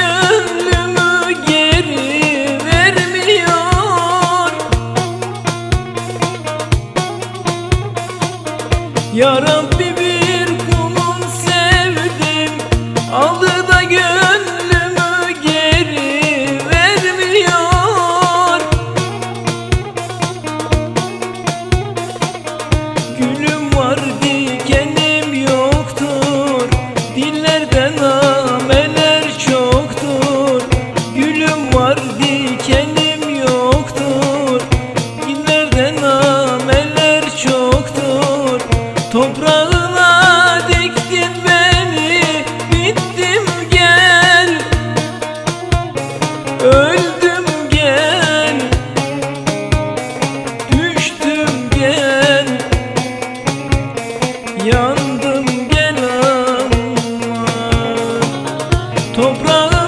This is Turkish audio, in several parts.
gönlüm. Toprağına diktin beni bittim gel. Öldüm gel. Düştüm gel. Yandım gel ama Toprağına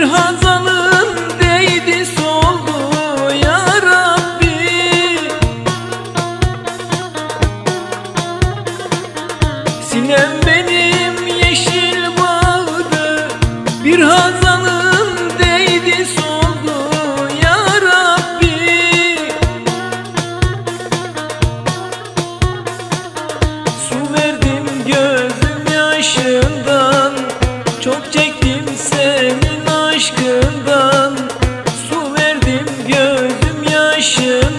Bir hazanın değdi soldu ya Rabbi. Sinem benim yeşil bağdı Bir hazanın başı